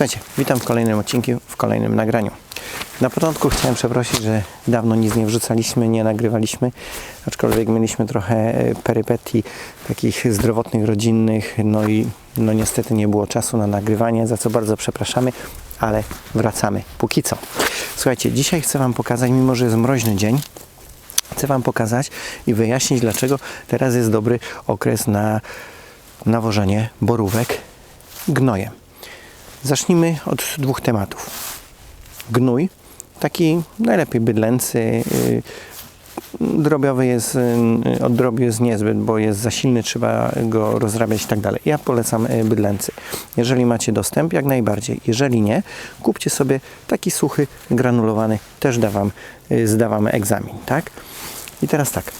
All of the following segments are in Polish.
Słuchajcie, witam w kolejnym odcinku, w kolejnym nagraniu. Na początku chciałem przeprosić, że dawno nic nie wrzucaliśmy, nie nagrywaliśmy, aczkolwiek mieliśmy trochę e, perypetii takich zdrowotnych, rodzinnych, no i no niestety nie było czasu na nagrywanie, za co bardzo przepraszamy, ale wracamy póki co. Słuchajcie, dzisiaj chcę Wam pokazać, mimo że jest mroźny dzień, chcę Wam pokazać i wyjaśnić, dlaczego teraz jest dobry okres na nawożenie borówek gnojem. Zacznijmy od dwóch tematów. Gnój, taki najlepiej bydlęcy, yy, drobiowy jest, yy, od drobiu jest niezbyt, bo jest za silny, trzeba go rozrabiać i tak dalej. Ja polecam yy, bydlęcy. Jeżeli macie dostęp, jak najbardziej. Jeżeli nie, kupcie sobie taki suchy, granulowany, też da wam, zda wam egzamin, tak? I teraz tak.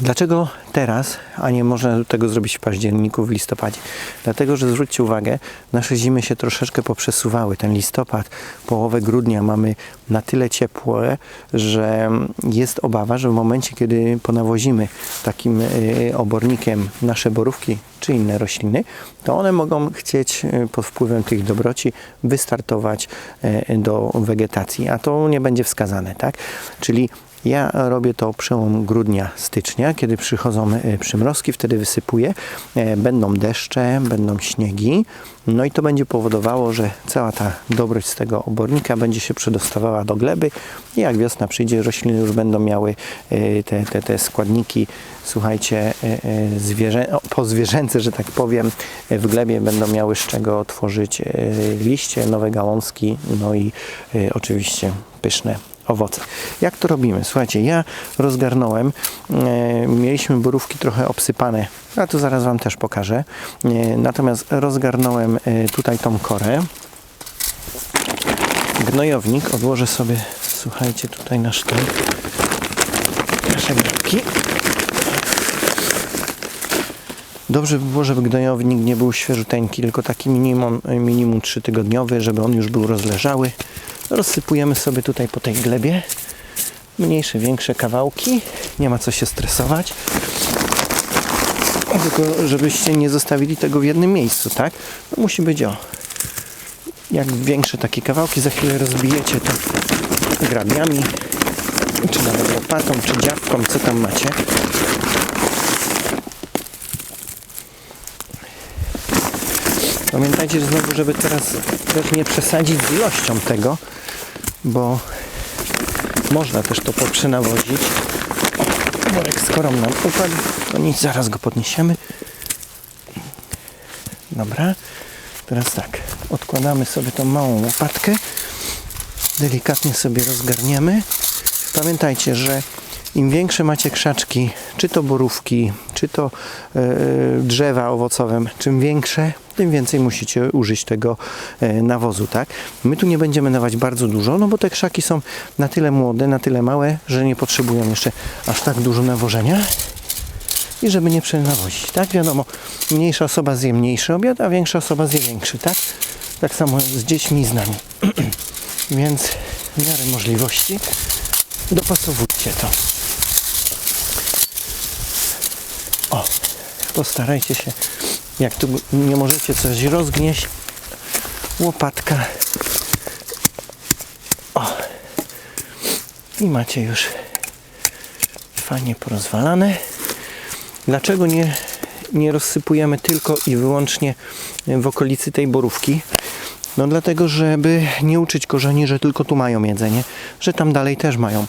Dlaczego teraz, a nie można tego zrobić w październiku, w listopadzie? Dlatego, że zwróćcie uwagę, nasze zimy się troszeczkę poprzesuwały. Ten listopad, połowę grudnia mamy na tyle ciepłe, że jest obawa, że w momencie, kiedy ponawozimy takim y, obornikiem nasze borówki czy inne rośliny, to one mogą chcieć y, pod wpływem tych dobroci wystartować y, do wegetacji, a to nie będzie wskazane, tak? Czyli ja robię to przełom grudnia, stycznia, kiedy przychodzą e, przymrozki, wtedy wysypuję. E, Będą deszcze, będą śniegi, no i to będzie powodowało, że cała ta dobroć z tego obornika będzie się przedostawała do gleby i jak wiosna przyjdzie, rośliny już będą miały e, te, te, te składniki, słuchajcie, zwierzę, po zwierzęce, że tak powiem, w glebie będą miały z czego tworzyć liście, nowe gałązki, no i oczywiście pyszne owoce. Jak to robimy? Słuchajcie, ja rozgarnąłem, e, mieliśmy borówki trochę obsypane, a to zaraz Wam też pokażę. E, natomiast rozgarnąłem e, tutaj tą korę. Gnojownik odłożę sobie, słuchajcie, tutaj na sztyl nasze grzybki. Dobrze by było, żeby gnojownik nie był świeżuteńki, tylko taki minimum, minimum 3 tygodniowy, żeby on już był rozleżały. Rozsypujemy sobie tutaj po tej glebie mniejsze, większe kawałki. Nie ma co się stresować. Tylko żebyście nie zostawili tego w jednym miejscu, tak? No musi być o. Jak większe takie kawałki, za chwilę rozbijecie to grabiami, czy nawet łopatą, czy dziawką, co tam macie. Pamiętajcie znowu, żeby teraz też nie przesadzić z ilością tego, bo można też to poprzynawozić. Worek z korą nam upadł, to nic, zaraz go podniesiemy. Dobra, teraz tak, odkładamy sobie tą małą łopatkę, delikatnie sobie rozgarniemy. Pamiętajcie, że im większe macie krzaczki, czy to borówki, czy to e, drzewa owocowe, czym większe, tym więcej musicie użyć tego e, nawozu, tak? My tu nie będziemy dawać bardzo dużo, no bo te krzaki są na tyle młode, na tyle małe, że nie potrzebują jeszcze aż tak dużo nawożenia i żeby nie przenawozić, tak? Wiadomo, mniejsza osoba zje mniejszy obiad, a większa osoba zje większy, tak? Tak samo z dziećmi z nami. Więc w miarę możliwości dopasowujcie to. Postarajcie się, jak tu nie możecie coś rozgnieść, łopatka. O, i macie już fajnie porozwalane. Dlaczego nie, nie rozsypujemy tylko i wyłącznie w okolicy tej borówki? No dlatego, żeby nie uczyć korzeni, że tylko tu mają jedzenie, że tam dalej też mają.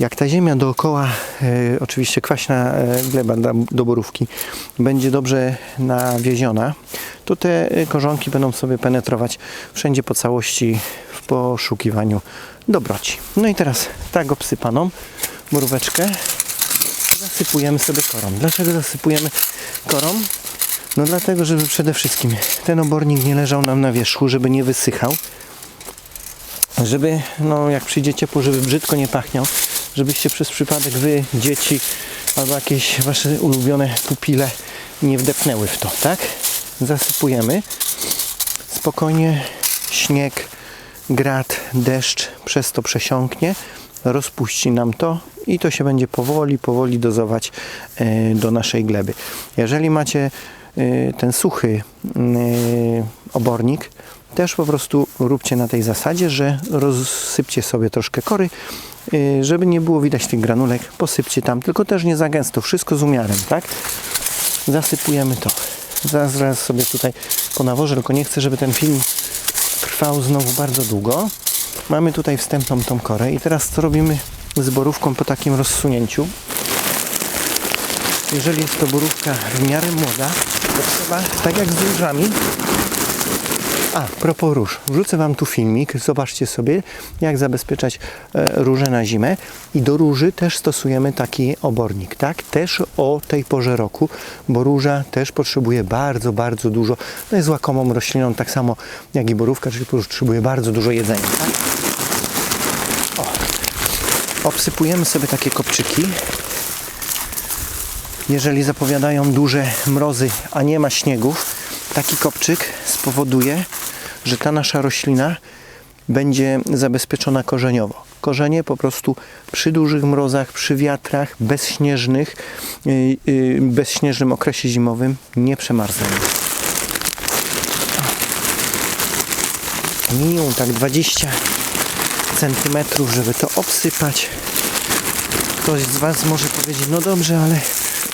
Jak ta ziemia dookoła, e, oczywiście kwaśna e, gleba do, borówki, będzie dobrze nawieziona, to te e, korzonki będą sobie penetrować wszędzie po całości w poszukiwaniu dobroci. No i teraz tak obsypaną boróweczkę zasypujemy sobie korą. Dlaczego zasypujemy korą? No dlatego, żeby przede wszystkim ten obornik nie leżał nam na wierzchu, żeby nie wysychał, żeby, no jak przyjdzie ciepło, żeby brzydko nie pachniał, żebyście przez przypadek wy, dzieci albo jakieś wasze ulubione pupile nie wdepnęły w to, tak? Zasypujemy. Spokojnie śnieg, grat, deszcz przez to przesiąknie, rozpuści nam to i to się będzie powoli, powoli dozować e, do naszej gleby. Jeżeli macie e, ten suchy e, obornik, też po prostu róbcie na tej zasadzie, że rozsypcie sobie troszkę kory, żeby nie było widać tych granulek, posypcie tam, tylko też nie za gęsto, wszystko z umiarem, tak? Zasypujemy to. Zaraz, zaraz sobie tutaj ponawożę, tylko nie chcę, żeby ten film trwał znowu bardzo długo. Mamy tutaj wstępną tą korę i teraz co robimy z borówką po takim rozsunięciu? Jeżeli jest to borówka w miarę młoda, to trzeba, tak jak z różami, a, propos róż. Wrzucę Wam tu filmik. Zobaczcie sobie, jak zabezpieczać e, róże na zimę. I do róży też stosujemy taki obornik, tak? Też o tej porze roku, bo róża też potrzebuje bardzo, bardzo dużo. No jest łakomą rośliną, tak samo jak i borówka, czyli potrzebuje bardzo dużo jedzenia, tak? O. Obsypujemy sobie takie kopczyki. Jeżeli zapowiadają duże mrozy, a nie ma śniegów, taki kopczyk spowoduje, że ta nasza roślina będzie zabezpieczona korzeniowo. Korzenie po prostu przy dużych mrozach, przy wiatrach, bezśnieżnych, yy, yy, bezśnieżnym okresie zimowym nie przemarzają. Minimum tak 20 centymetrów, żeby to obsypać. Ktoś z Was może powiedzieć, no dobrze, ale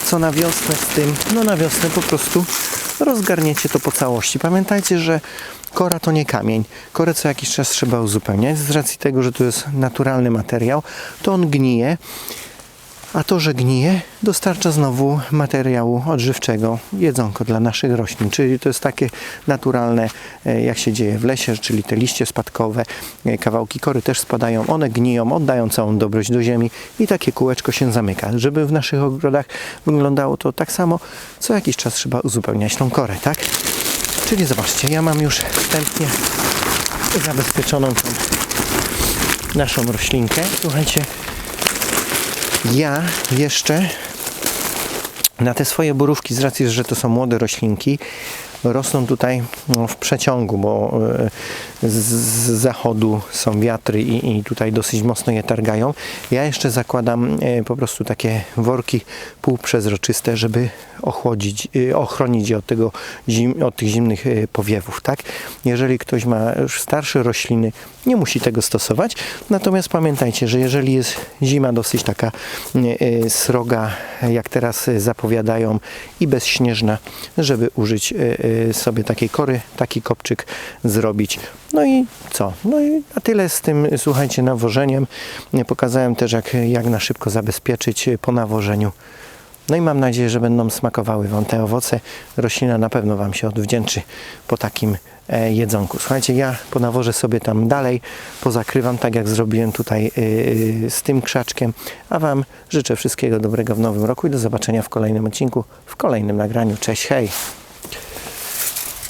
co na wiosnę z tym? No na wiosnę po prostu rozgarniecie to po całości. Pamiętajcie, że kora to nie kamień. Korę co jakiś czas trzeba uzupełniać. Z racji tego, że to jest naturalny materiał, to on gnije. A to, że gnije, dostarcza znowu materiału odżywczego, jedzonko dla naszych roślin. Czyli to jest takie naturalne, e, jak się dzieje w lesie, czyli te liście spadkowe, e, kawałki kory też spadają, one gniją, oddają całą dobroć do ziemi i takie kółeczko się zamyka. Żeby w naszych ogrodach wyglądało to tak samo, co jakiś czas trzeba uzupełniać tą korę, tak? Czyli zobaczcie, ja mam już wstępnie zabezpieczoną tą naszą roślinkę. Słuchajcie, ja jeszcze na te swoje borówki, z racji, że to są młode roślinki, rosną tutaj no, w przeciągu, bo e, z zachodu są wiatry i, i tutaj dosyć mocno je targają. Ja jeszcze zakładam e, po prostu takie worki półprzezroczyste, żeby ochłodzić, e, ochronić je od, tego zim, od tych zimnych powiewów. Tak? Jeżeli ktoś ma już starsze rośliny, nie musi tego stosować. Natomiast pamiętajcie, że jeżeli jest zima dosyć taka sroga, jak teraz zapowiadają, i bezśnieżna, żeby użyć sobie takiej kory, taki kopczyk zrobić. No i co? No i na tyle z tym, słuchajcie, nawożeniem. Pokazałem też, jak, jak na szybko zabezpieczyć po nawożeniu. No i mam nadzieję, że będą smakowały Wam te owoce. Roślina na pewno Wam się odwdzięczy po takim e, jedzonku. Słuchajcie, ja ponawożę sobie tam dalej, pozakrywam tak jak zrobiłem tutaj e, z tym krzaczkiem, a Wam życzę wszystkiego dobrego w nowym roku i do zobaczenia w kolejnym odcinku, w kolejnym nagraniu. Cześć, hej!